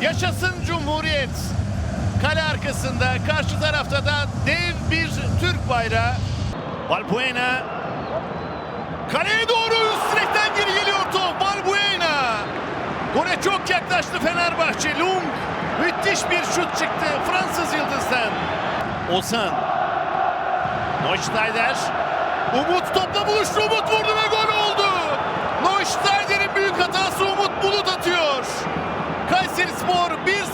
Yaşasın Cumhuriyet. Kale arkasında karşı tarafta da dev bir Türk bayrağı. Valbuena kaleye doğru üst direkten geri geliyor top. Valbuena gole çok yaklaştı Fenerbahçe. Lung müthiş bir şut çıktı Fransız yıldızdan. Ozan Neustadter Umut topla buluştu. Umut vurdu ve gol oldu. Neustadter'in büyük hatası Umut Bulut atıyor.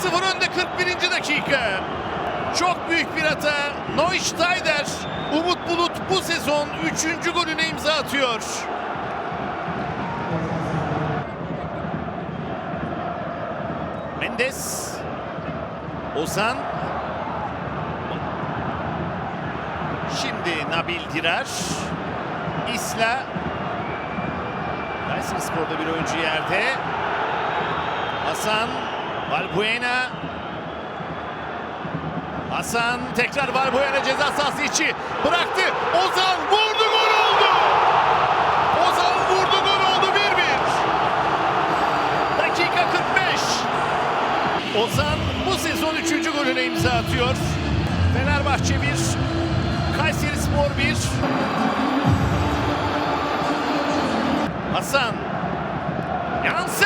Kayseri Spor 1-0 önde 41. dakika. Çok büyük bir hata. Neustadter Umut Bulut bu sezon 3. golüne imza atıyor. Mendes Ozan Şimdi Nabil Dirar İsla Kayseri Spor'da bir oyuncu yerde Hasan Valbuena. Hasan tekrar Valbuena ceza sahası içi. Bıraktı. Ozan vurdu gol oldu. Ozan vurdu gol oldu. 1-1 dakika 45 Ozan bu sezon 3. golüne imza atıyor. Fenerbahçe 1 Kayseri Spor 1 Hasan. Yansen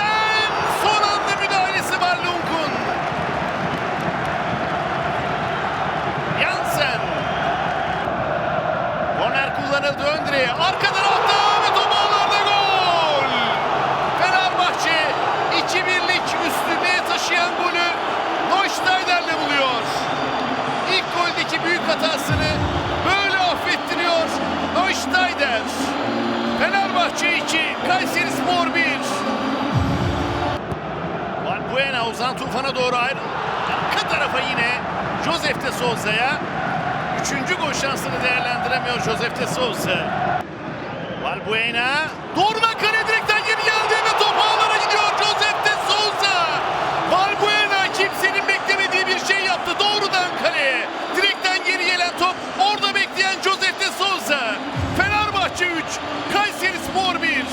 kullanıldı ön direğe. Arka tarafta ve top ağlarda gol. Fenerbahçe 2-1'lik üstünlüğe taşıyan golü Neustadter'le buluyor. İlk goldeki büyük hatasını böyle affettiriyor Neustadter. Fenerbahçe 2, Kayseri Spor 1. Valbuena Ozan Tufan'a doğru ayrı. Arka tarafa yine Josef de Souza'ya. Üçüncü gol şansını değerlendiremiyor Josef de Souza. Valbuena doğrudan kale direkten geri geldi ve top ağlara gidiyor Josef de Souza. Valbuena kimsenin beklemediği bir şey yaptı doğrudan kaleye. Direkten geri gelen top orada bekleyen Josef de Souza. Fenerbahçe 3, Kayseri Spor 1.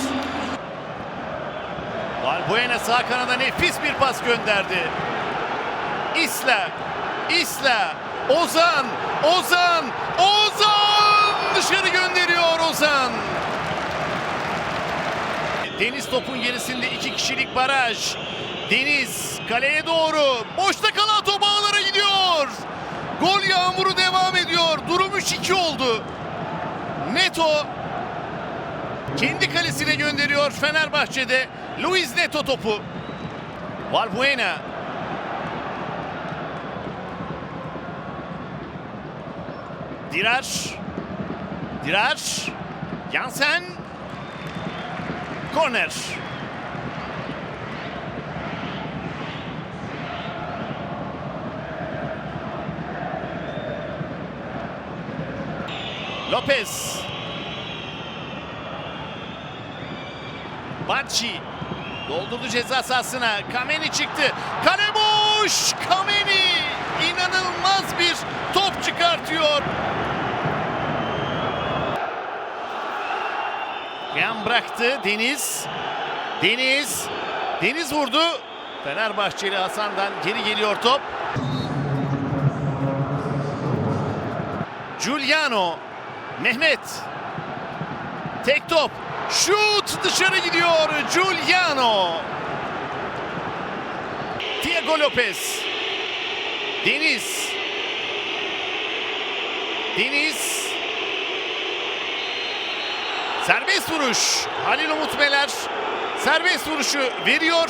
Valbuena sağ kanada nefis bir pas gönderdi. İsla, İsla, Ozan, Ozan dışarı gönderiyor Ozan. Topun gerisinde iki kişilik baraj. Deniz kaleye doğru. Boşta kalan top ağlara gidiyor. Gol yağmuru devam ediyor. Durum 3-2 oldu. Neto kendi kalesine gönderiyor Fenerbahçe'de. Luis Neto topu. Valbuena. Dirar. Dirar. Yansen. Korner. Lopez. Bacci doldurdu ceza sahasına. Kameni çıktı. Kale boş. Kameni inanılmaz bir bıraktı Deniz. Deniz. Deniz vurdu. Fenerbahçeli Hasan'dan geri geliyor top. Giuliano. Mehmet. Tek top. Şut dışarı gidiyor Giuliano. Diego Lopez. Deniz. Deniz. Serbest vuruş. Halil Umut Meler serbest vuruşu veriyor.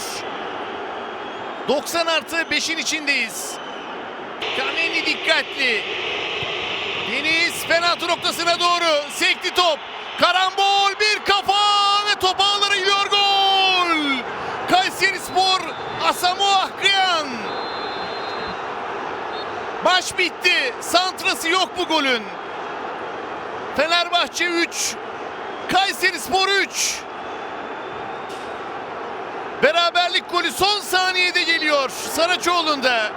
90 artı 5'in içindeyiz. Kameni dikkatli. Deniz penaltı noktasına doğru sekti top. Karambol bir kafa ve top ağlara gidiyor gol. Kayseri Spor Asamoah Gyan. Maç bitti. Santrası yok bu golün. Fenerbahçe 3, Kayseri Spor 3. Beraberlik golü son saniyede geliyor Saraçoğlu'nda.